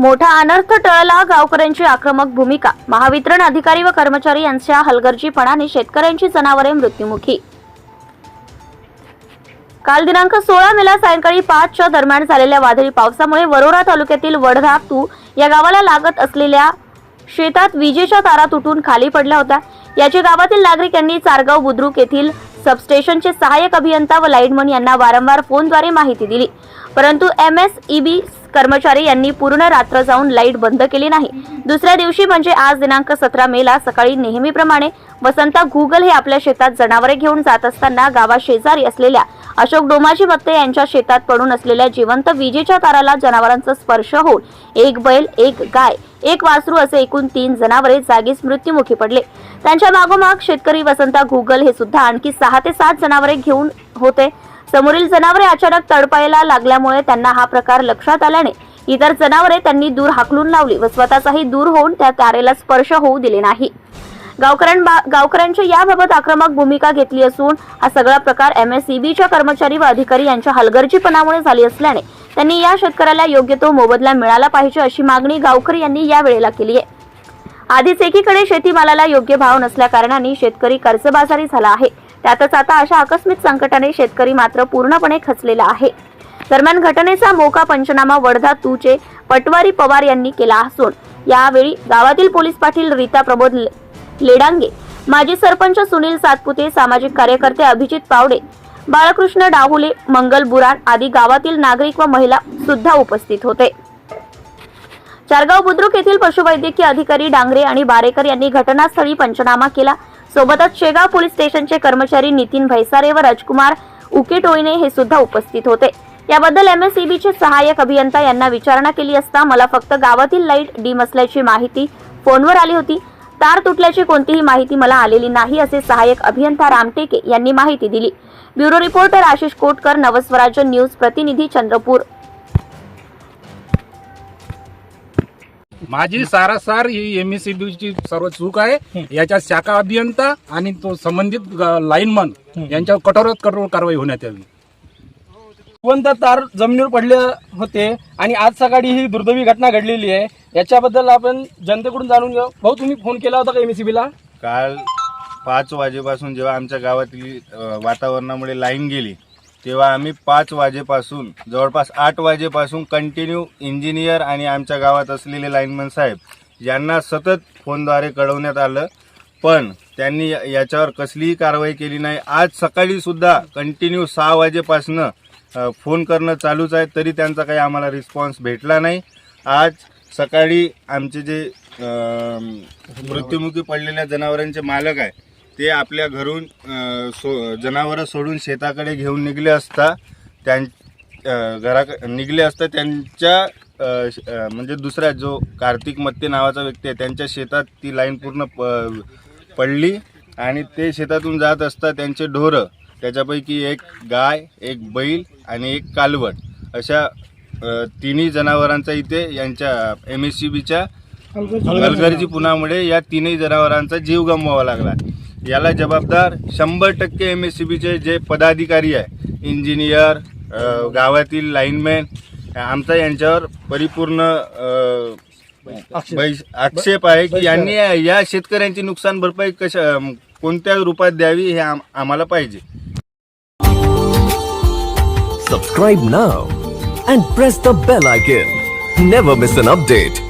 मोठा अनर्थ टळला गावकऱ्यांची आक्रमक भूमिका. महावितरण अधिकारी व कर्मचारी यांच्या हलगर्जीपणाने शेतकऱ्यांची जनावरे मृत्युमुखी. काल दिनांक सोळा मेला सायंकाळी पाचच्या दरम्यान झालेल्या वादळी पावसामुळे वरोरा तालुक्यातील वडधातू या गावाला लागत असलेल्या शेतात विजेच्या तारा तुटून खाली पडल्या होत्या. याचे गावातील नागरिक यांनी चारगाव बुद्रुक येथील सबस्टेशनचे सहाय्यक अभियंता व लाईटमन यांना वारंवार फोनद्वारे माहिती दिली. परंतु एम एस ईबी कर्मचारी यांनी पूर्ण रात्र जाऊन लाइट बंद केली नाही. दुसऱ्या दिवशी म्हणजे आज दिनांक सतरा मेला सकाळी नेहमीप्रमाणे वसंता गुगल हे आपल्या शेतात जनावरे घेऊन जात असताना गावा शेजारी असलेल्या अशोक डोमाजी मत्ते यांच्या शेतात पडून असलेल्या जिवंत विजेच्या ताराला जनावरांचा स्पर्श होऊन एक बैल एक गाय एक वासरू असे एकूण तीन जनावरे जागीच मृत्युमुखी पडले. त्यांच्या मागोमाग शेतकरी वसंता गुगल हे सुद्धा आणखी सहा ते सात जनावरे घेऊन होते. समोरील जनावरे अचानक तडपायला लागल्यामुळे त्यांना हा प्रकार लक्षात आल्याने इतर जनावरे त्यांनी दूर हाकलून लावली व स्वतःचाही दूर होऊन त्या तारेला स्पर्श होऊ दिले नाही. गावकऱ्यां गावकऱ्यांच्या याबाबत आक्रमक भूमिका घेतली असून हा सगळा प्रकार एम एस एमएसईबीच्या कर्मचारी व अधिकारी यांच्या हलगर्जीपणामुळे झाली असल्याने त्यांनी या शेतकऱ्याला योग्य तो मोबदला मिळाला पाहिजे अशी मागणी गावकरी यांनी या वेळेला केली आहे. आधीच एकीकडे शेतीमालाला योग्य भाव नसल्या कारणाने शेतकरी कर्जबाजारी झाला आहे. त्यातच आता अशा आकस्मिक संकटाने शेतकरी मात्र पूर्णपणे खचलेला आहे. दरम्यान घटनेचा मोका पंचनामा वडधा तूचे पटवारी पवार यांनी केला असून यावेळी गावातील पोलीस पाटील रीता प्रबोध लेडांगे माजी सरपंच सुनील सातपुते सामाजिक कार्यकर्ते अभिजित पावडे बाळकृष्ण डाहुले मंगल बुराण आदी गावातील नागरिक व महिला सुद्धा उपस्थित होते. चारगाव बुद्रुक येथील पशुवैद्यकीय अधिकारी डांगरे आणि बारेकर यांनी घटनास्थळी पंचनामा केला. सोबतच शेगाव पोलीस स्टेशनचे कर्मचारी नितीन भैसारे व राजकुमार उकेटोईने हे सुद्धा उपस्थित होते. याबद्दल एम एस ईबीचे सहाय्यक अभियंता यांना विचारणा केली असता मला फक्त गावातील लाइट डीम असल्याची माहिती फोनवर आली होती. तार तुटल्याची कोणतीही माहिती मला आलेली नाही असे सहाय्यक अभियंता रामटेके यांनी माहिती दिली. Bureau reporter Ashish Kotkar Navswarajya news प्रतिनिधी चंद्रपूर. माझी सारासार ही एम एस ची सर्व चूक आहे. याच्या शाखा अभियंता आणि तो संबंधित लाईनमन यांच्यावर कठोरात कठोर कारवाई होण्यात यावी. जिवंत तार जमिनीवर पडले होते आणि आज सकाळी ही दुर्दैवी घटना घडलेली आहे. याच्याबद्दल आपण जनतेकडून जाणून घेऊ. भाऊ तुम्ही फोन केला होता का एमएससीबी ला? काल पाच वाजेपासून जेव्हा आमच्या गावातील वातावरणामुळे लाईन गेली तेव्हा आम्ही पाच वाजेपासून जवळपास आठ वाजेपासून कंटिन्यू इंजिनियर आणि आमच्या गावात असलेले लाईनमन साहेब यांना सतत फोनद्वारे कळवण्यात आलं. पण त्यांनी याच्यावर कसलीही कारवाई केली नाही. आज सकाळी सुद्धा कंटिन्यू सहा वाजेपासनं फोन करणं चालूच आहे तरी त्यांचा काही आम्हाला रिस्पॉन्स भेटला नाही. आज सकाळी आमचे जे मृत्युमुखी पडलेल्या जनावरांचे मालक आहे ते आपल्या घरून सो जनावरं सोडून शेताकडे घेऊन निघले असता त्यां घरा निघले असता त्यांच्या म्हणजे दुसऱ्या जो कार्तिक मत्ते नावाचा व्यक्ती आहे त्यांच्या शेतात ती लाईन पूर्ण प- पडली आणि ते शेतातून जात असता त्यांचे ढोरं त्याच्यापैकी एक गाय एक बैल आणि एक कालवड अशा तिन्ही जनावरांचा इथे यांच्या एम एस सी बीच्या हलगर्जी पुनामुळे या तीनही जनावरांचा जीव गमवावा लागला. याला जबाबदार शंभर टक्के एम एस सी बीचे जे पदाधिकारी आहे इंजिनियर गावातील लाईनमॅन आमचा यांच्यावर परिपूर्ण आक्षेप आहे की यांनी या शेतकऱ्यांची नुकसान भरपाई कशा कोणत्या रूपात द्यावी हे आम- आम्हाला पाहिजे Subscribe now and press the bell icon. Never miss an update.